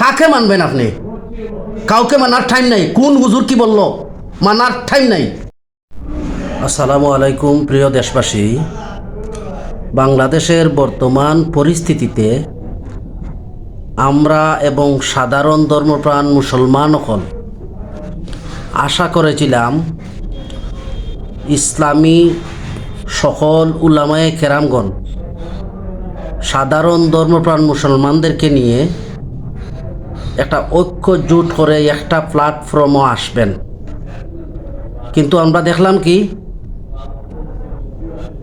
কাকে মানবেন আপনি? কাউকে মানার টাইম নাই। কোন হুজুর কি বলল? মানার টাইম নাই। আসসালামু আলাইকুম, প্রিয় দেশবাসী। বাংলাদেশের বর্তমান পরিস্থিতিতে আমরা এবং সাধারণ ধর্মপ্রাণ মুসলমান হল আশা করেছিলাম ইসলামী সকল উলামায়ে কেরামগণ সাধারণ ধর্মপ্রাণ মুসলমানদেরকে নিয়ে একটা ঐক্য জোট করে একটা প্ল্যাটফর্মও আসবেন। কিন্তু আমরা দেখলাম কি?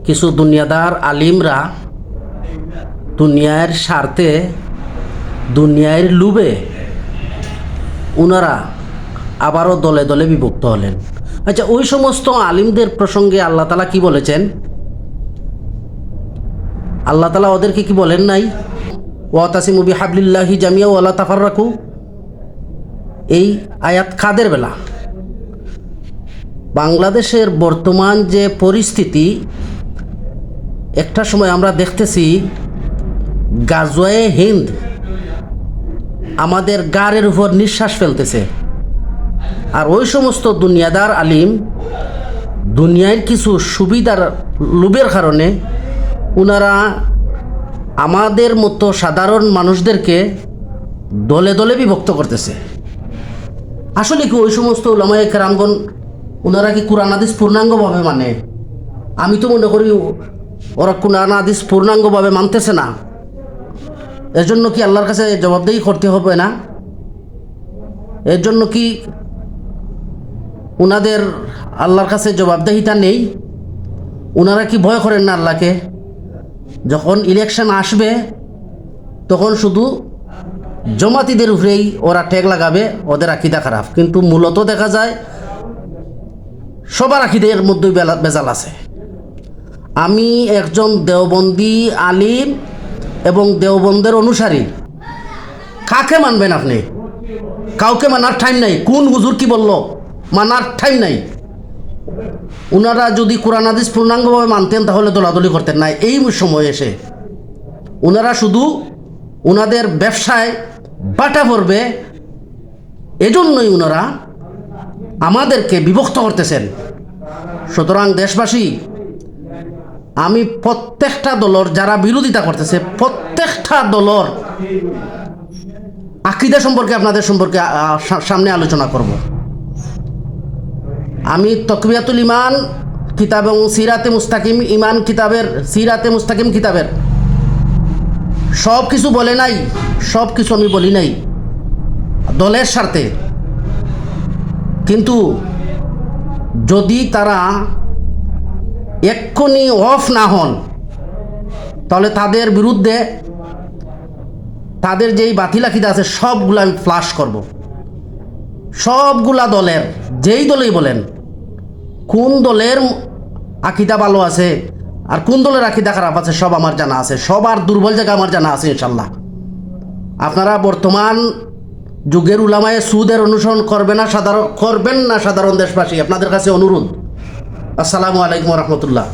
কিছু দুনিয়াদার আলিমরা দুনিয়ার স্বার্থে, দুনিয়ার লুবে ওনারা আবারও দলে দলে বিভক্ত হলেন। আচ্ছা ওই সমস্ত আলিমদের প্রসঙ্গে আল্লাহ তালা কি বলেছেন? আল্লাহ তালা ওদেরকে কি বলেন নাই? ওয়াতাসিমু বিহাবলিল্লাহি জামিয়া ওয়ালা তাফার রাখু এই আয়াত কাদের বেলা? বাংলাদেশের বর্তমান যে পরিস্থিতি, একটা সময় আমরা দেখতেছি গাজওয়ে হিন্দ আমাদের গাড়ের উপর নিঃশ্বাস ফেলতেছে। আর ওই সমস্ত দুনিয়াদার আলিম দুনিয়ার কিছু সুবিধার লোভের কারণে ওনারা আমাদের মতো সাধারণ মানুষদেরকে দলে দলে বিভক্ত করতেছে। আসলে কি ওই সমস্ত ওলামায় কেরামগণ ওনারা কি কোরআন হাদিস পূর্ণাঙ্গভাবে মানে? আমি তো মনে করি ওরা কোরআন পূর্ণাঙ্গভাবে মানতেছে না। এর জন্য কি আল্লাহর কাছে জবাবদেহি করতে হবে না? এর জন্য কি ওনাদের আল্লাহর কাছে জবাবদেহিতা নেই? ওনারা কি ভয় করেন না আল্লাহকে? যখন ইলেকশন আসবে, তখন শুধু জমাতিদের উপরেই ওরা টেক লাগাবে, ওদের আকিদা খারাপ। কিন্তু মূলত দেখা যায়, সবার আকিদের মধ্যেই বেলা বেজাল আছে। আমি একজন দেওবন্দি আলিম এবং দেওবন্দের অনুসারী। কাকে মানবেন আপনি? কাউকে মানার টাইম নাই। কোন হুজুর কি বলল? মানার টাইম নাই। ওনারা যদি কোরআন হাদিস পূর্ণাঙ্গভাবে মানতেন, তাহলে দলাদলি করতেন না। এই সময় এসে ওনারা শুধু ওনাদের ব্যবসায় বাটা পড়বে, এজন্যই ওনারা আমাদেরকে বিভক্ত করতেছেন। সুতরাং দেশবাসী, আমি প্রত্যেকটা দলর যারা বিরোধিতা করতেছে, প্রত্যেকটা দলর আকিদা সম্পর্কে আপনাদের সম্পর্কে সামনে আলোচনা করব। আমি তকবিয়াতুল ইমান কিতাব এবং সিরাতে মুস্তাকিম ইমান কিতাবের, সিরাতে মুস্তাকিম কিতাবের। সব কিছু বলে নাই সব কিছু আমি বলি নাই, দলের স্বার্থে। কিন্তু যদি তারা এক্ষুনি অফ না হন, তাহলে তাদের বিরুদ্ধে তাদের যেই বাতিলাখিদা আছে, সবগুলো আমি ফ্লাশ করব। সবগুলা দলের, যেই দলেই বলেন, কোন দলের আকিদা ভালো আছে আর কোন দলের আকিদা খারাপ আছে, সব আমার জানা আছে, সবার দুর্বল জায়গা আমার জানা আছে, ইনশাল্লাহ। আপনারা বর্তমান যুগের উলামায়ে সুদের অনুসরণ করবে না, সাধারণ করবেন না সাধারণ দেশবাসী, আপনাদের কাছে অনুরোধ। আসসালামু আলাইকুম রহমতুল্লাহ।